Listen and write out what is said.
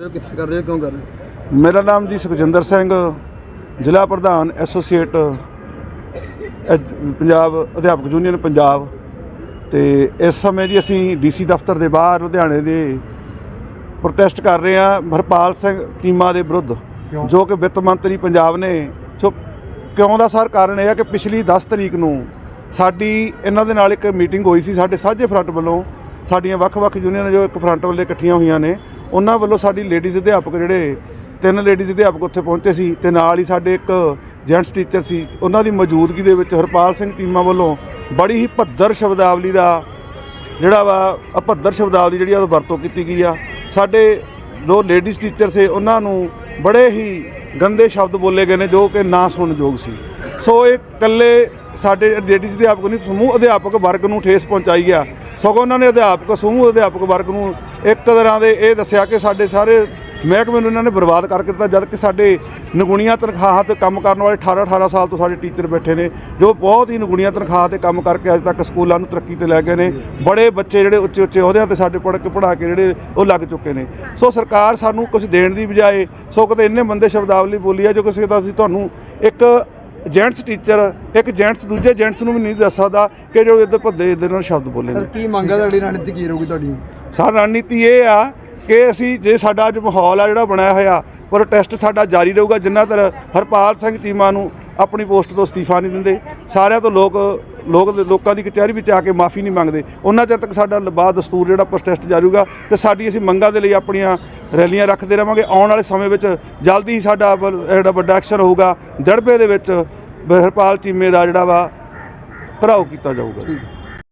ਕਿੱਥੇ ਕਰ ਰਹੇ ਹੋ ਕਿਉਂ ਕਰ ਰਹੇ ਹੋ? ਮੇਰਾ ਨਾਮ ਜੀ ਸੁਖਜਿੰਦਰ ਸਿੰਘ ਜ਼ਿਲ੍ਹਾ ਪ੍ਰਧਾਨ ਐਸੋਸੀਏਟ ਐਜ- ਪੰਜਾਬ ਅਧਿਆਪਕ ਯੂਨੀਅਨ ਪੰਜਾਬ ਤੇ ਇਸ ਸਮੇਂ ਜੀ ਅਸੀਂ ਡੀਸੀ ਦਫ਼ਤਰ ਦੇ ਬਾਹਰ ਲੁਧਿਆਣੇ ਦੇ ਪ੍ਰੋਟੈਸਟ ਕਰ ਰਹੇ ਹਾਂ ਹਰਪਾਲ ਸਿੰਘ ਚੀਮਾ ਦੇ ਵਿਰੁੱਧ ਜੋ ਕਿ ਵਿੱਤ ਮੰਤਰੀ ਪੰਜਾਬ ਨੇ ਸੋ ਕਿਉਂ ਦਾ ਸਰ ਕਾਰਨ ਇਹ ਹੈ ਕਿ ਪਿਛਲੀ 10 ਤਰੀਕ ਨੂੰ ਸਾਡੀ ਇਹਨਾਂ ਦੇ ਨਾਲ ਇੱਕ ਮੀਟਿੰਗ ਹੋਈ ਸੀ ਸਾਡੇ ਸਾਂਝੇ ਫਰੰਟ ਵੱਲੋਂ ਸਾਡੀਆਂ ਵੱਖ-ਵੱਖ ਯੂਨੀਅਨ ਜੋ ਇੱਕ ਫਰੰਟ ਵੱਲੇ ਇਕੱਠੀਆਂ ਹੋਈਆਂ ਨੇ ਉਹਨਾਂ ਵੱਲੋਂ ਸਾਡੀ ਲੇਡੀਜ਼ ਅਧਿਆਪਕ ਜਿਹੜੇ, ਤਿੰਨ ਲੇਡੀਜ਼ ਅਧਿਆਪਕ ਉੱਥੇ ਪਹੁੰਚੇ ਸੀ ਤੇ ਨਾਲ ਹੀ ਸਾਡੇ ਇੱਕ ਜੈਂਟਸ ਟੀਚਰ ਸੀ, ਉਹਨਾਂ ਦੀ ਮੌਜੂਦਗੀ ਦੇ ਵਿੱਚ ਹਰਪਾਲ ਸਿੰਘ ਚੀਮਾ ਵੱਲੋਂ ਬੜੀ ਹੀ ਭੱਦਰ ਸ਼ਬਦਾਵਲੀ ਦਾ ਜਿਹੜਾ ਵਾ, ਅਭੱਦਰ ਸ਼ਬਦਾਵਲੀ ਜਿਹੜੀ ਆ ਉਹ ਵਰਤੋਂ ਕੀਤੀ ਗਈ ਆ। ਸਾਡੇ ਜੋ ਲੇਡੀਜ਼ ਟੀਚਰ ਸੀ, ਉਹਨਾਂ ਨੂੰ ਬੜੇ ਹੀ ਗੰਦੇ ਸ਼ਬਦ ਬੋਲੇ ਗਏ ਨੇ, ਜੋ ਕਿ ਨਾ ਸੁਣਨਯੋਗ ਸੀ। ਸੋ ਇਹ ਇਕੱਲੇ ਸਾਡੇ ਲੇਡੀਜ਼ ਅਧਿਆਪਕ ਨਹੀਂ, ਸਮੂਹ ਅਧਿਆਪਕ ਵਰਗ ਨੂੰ ਠੇਸ ਪਹੁੰਚਾਈ ਆ। ਸਗੋਂ ਉਹਨਾਂ ਨੇ ਅਧਿਆਪਕ, ਸਮੂਹ ਅਧਿਆਪਕ ਵਰਗ ਨੂੰ ਇੱਕ ਤਰ੍ਹਾਂ ਦੇ ਇਹ ਦੱਸਿਆ ਕਿ ਸਾਡੇ ਸਾਰੇ ਮਹਿਕਮੇ ਨੂੰ ਇਹਨਾਂ ਨੇ ਬਰਬਾਦ ਕਰਕੇ ਦਿੱਤਾ, ਜਦ ਕਿ ਸਾਡੇ ਨਗੁਣੀਆਂ ਤਨਖਾਹਾਂ ਤੇ ਕੰਮ ਕਰਨ ਵਾਲੇ 18 18 ਸਾਲ ਤੋਂ ਸਾਡੇ ਟੀਚਰ ਬੈਠੇ ਨੇ, ਜੋ ਬਹੁਤ ਹੀ ਨਗੁਣੀਆਂ ਤਨਖਾਹ ਤੇ ਕੰਮ ਕਰਕੇ ਅੱਜ ਤੱਕ ਸਕੂਲਾਂ ਨੂੰ ਤਰੱਕੀ ਤੇ ਲੈ ਗਏ ਨੇ। ਬੜੇ ਬੱਚੇ ਜਿਹੜੇ ਉੱਚੇ ਉੱਚੇ ਅਹੁਦਿਆਂ ਤੇ ਸਾਡੇ ਪੜ੍ਹ ਕੇ ਪੜ੍ਹਾ ਕੇ ਜਿਹੜੇ ਉਹ ਲੱਗ ਚੁੱਕੇ ਨੇ। ਸੋ ਸਰਕਾਰ ਸਾਨੂੰ ਕੁਝ ਦੇਣ ਦੀ ਬਜਾਏ, ਸੋ ਕਿਤੇ ਇੰਨੇ ਬੰਦੇ ਸ਼ਬਦਾਵਲੀ ਬੋਲੀ ਆ, ਜੋ ਕਿਸੇ ਦਾ ਅਸੀਂ ਤੁਹਾਨੂੰ ਇੱਕ ਜੈਂਟਸ ਟੀਚਰ ਇੱਕ ਜੈਂਟਸ ਦੂਜੇ ਜੈਂਟਸ ਨੂੰ ਵੀ ਨਹੀਂ ਦੱਸ ਸਕਦਾ ਕਿ ਜੋ ਇੱਧਰ ਭੱਦੇ ਇੱਧਰ ਨਾਲ ਸ਼ਬਦ ਬੋਲੇ ਸਰ ਕੀ ਮੰਗ ਹੈ ਤੁਹਾਡੀ? ਰਣਨੀਤੀ ਕੀ ਰਹੂਗੀ ਤੁਹਾਡੀ? ਸਾਡੀ ਰਣਨੀਤੀ ਇਹ ਆ ਕਿ ਅਸੀਂ ਜੇ ਸਾਡਾ ਅੱਜ ਮਾਹੌਲ ਆ ਜਿਹੜਾ ਬਣਾਇਆ ਹੋਇਆ ਪ੍ਰੋਟੈਸਟ ਸਾਡਾ ਜਾਰੀ ਰਹੂਗਾ ਜਿੰਨਾ ਤਰ ਹਰਪਾਲ ਸਿੰਘ ਚੀਮਾ ਨੂੰ ਆਪਣੀ ਪੋਸਟ ਤੋਂ ਅਸਤੀਫਾ ਨਹੀਂ ਦਿੰਦੇ। ਸਾਰਿਆਂ ਤੋਂ ਲੋਕ ਲੋਕ ਲੋਕਾਂ ਦੀ ਕਚਹਿਰੀ ਵਿੱਚ ਆ ਕੇ ਮਾਫੀ ਨਹੀਂ ਮੰਗਦੇ। ਉਹਨਾਂ ਚਿਰ ਤੱਕ ਸਾਡਾ ਲਬਾ ਦਸਤੂਰ ਜਿਹੜਾ ਪ੍ਰੋਟੈਸਟ ਜਾਰੀ ਰਹੂਗਾ ਤੇ ਸਾਡੀ ਅਸੀਂ ਮੰਗਾਂ ਦੇ ਲਈ ਆਪਣੀਆਂ ਰੈਲੀਆਂ ਰੱਖਦੇ ਰਵਾਂਗੇ। ਆਉਣ ਵਾਲੇ ਸਮੇਂ ਵਿੱਚ ਜਲਦੀ ਹੀ ਸਾਡਾ ਜਿਹੜਾ ਵੱਡਾ ਐਕਸ਼ਨ ਹੋਊਗਾ, ਦੜਬੇ ਦੇ ਵਿੱਚ ਹਰਪਾਲ ਚੀਮੇ ਦਾ ਜਿਹੜਾ ਵਾ ਘਰਾਓ ਕੀਤਾ ਜਾਊਗਾ।